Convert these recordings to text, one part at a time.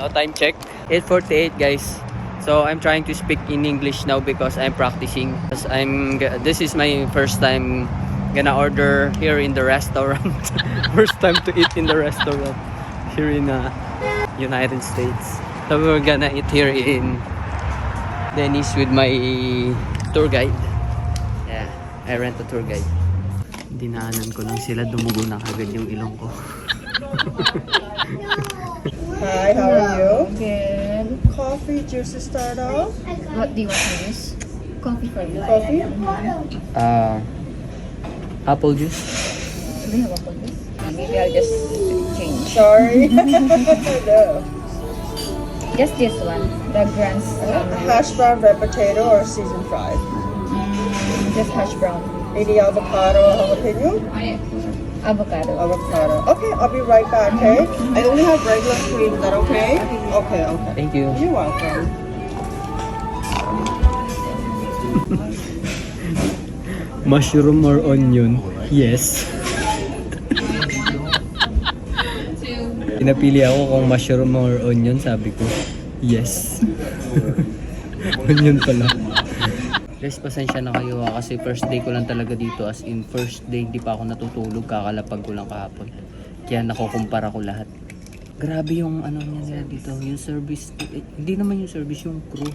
Uh, time check. 8.48 guys. So I'm trying to speak in English now because I'm practicing. Because I'm this is my first time gonna order here in the restaurant. first time to eat in the restaurant here in uh, United States. So we're gonna eat here in Denny's with my tour guide. Yeah, I rent a tour guide. Dinaanan ko lang sila, dumugo na kagad yung ilong ko. Hi, how are you? Good. Coffee, juice to start off. What do you want to use? Coffee for you. Coffee? Uh, apple juice. Do you have apple juice? Uh, maybe I'll just change. Sorry. no. Just this one. The Grand's um, Hash brown, red potato, or seasoned fried. mm, just hash brown. Any avocado or jalapeno? Avocado. Avocado. Okay, I'll be right back, okay? I only have regular cream. Is that okay? Okay, okay. Thank you. You're welcome. Mushroom or onion? Yes. Pinapili ako kung mushroom or onion, sabi ko, yes. onion pala. Guys, pasensya na kayo ha, kasi first day ko lang talaga dito. As in, first day, di pa ako natutulog, kakalapag ko lang kahapon. Kaya nakukumpara ko lahat. Grabe yung ano niya dito, yung service, eh, hindi naman yung service, yung crew.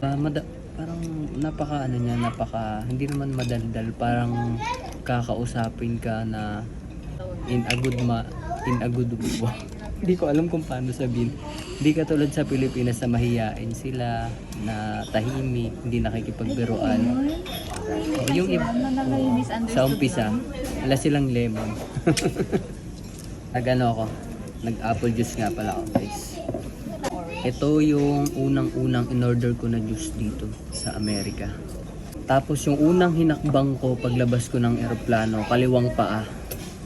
Ah, mada- parang napaka ano niya, napaka hindi naman madaldal, parang kakausapin ka na in a good ma in a good way. Hindi ko alam kung paano sabihin. Hindi katulad sa Pilipinas na mahiyain sila, na tahimik, hindi nakikipagbiruan. O, yung iba, sa umpisa, wala silang lemon. Nag-ano ako, nag-apple juice nga pala ako guys. Ito yung unang-unang in-order ko na juice dito sa Amerika. Tapos yung unang hinakbang ko paglabas ko ng eroplano, kaliwang paa.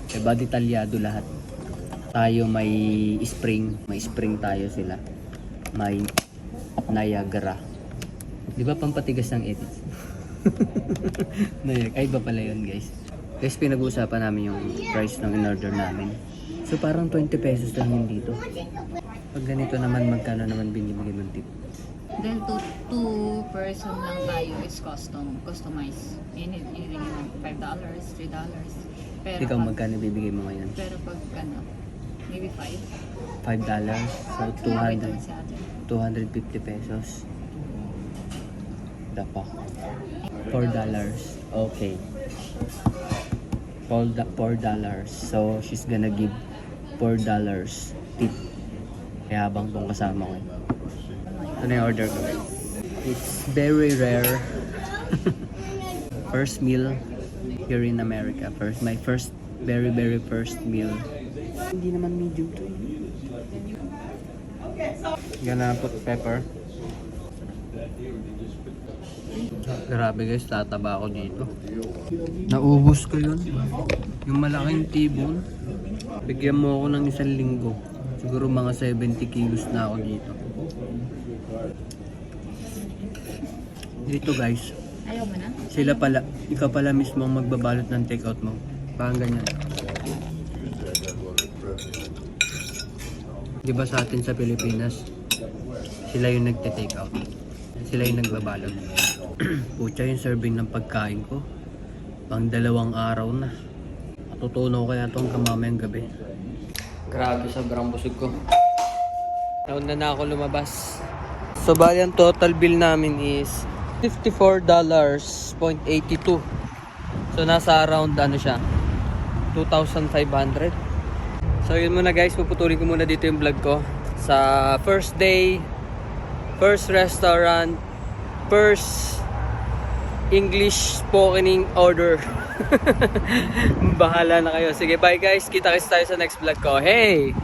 Diba, detalyado lahat. Tayo may spring, may spring tayo sila. May Niagara. Di ba pampatigas ng edits? Niagara. Ay, iba pala yun guys. Guys, pinag-uusapan namin yung price ng in-order namin. So parang 20 pesos lang yun dito. Pag ganito naman, magkano naman binibigay mong tip? Then two, two person lang tayo is custom, customized. Anything you want. $5, $3. Pero Ikaw pag, magkano bibigay mo ngayon? pero pag ano, maybe 5. $5 dollars. So Mabait naman 200, si ate. 250 pesos. Dapa. 4 dollars. Okay. 4 da- 4 dollars. So she's gonna give 4 dollars tip. Kaya habang tong kasama ko. Ito na yung order ko. It's very rare. first meal here in America. First, my first, very, very first meal. Hindi naman medium to eh. Gonna put pepper. Grabe guys, tataba ako dito. Naubos ko yun. Yung malaking tibon. Bigyan mo ako ng isang linggo. Siguro mga 70 kilos na ako dito. Dito guys, Ayaw mo na? sila pala, ikaw pala mismo ang magbabalot ng takeout mo. Parang ganyan. Di ba sa atin sa Pilipinas, sila yung nagte-take out. Sila yung nagbabalot. Pucha yung serving ng pagkain ko. Pang dalawang araw na. Matutunaw kaya itong kamamayang gabi. Grabe, sobrang busog ko. Nauna na ako lumabas. So, bali ang total bill namin is $54.82. So, nasa around ano siya, 2,500. So, yun muna guys. Puputulin ko muna dito yung vlog ko. Sa first day, first restaurant, first English spokening order. Bahala na kayo. Sige, bye guys. Kita-kits tayo sa next vlog ko. Hey!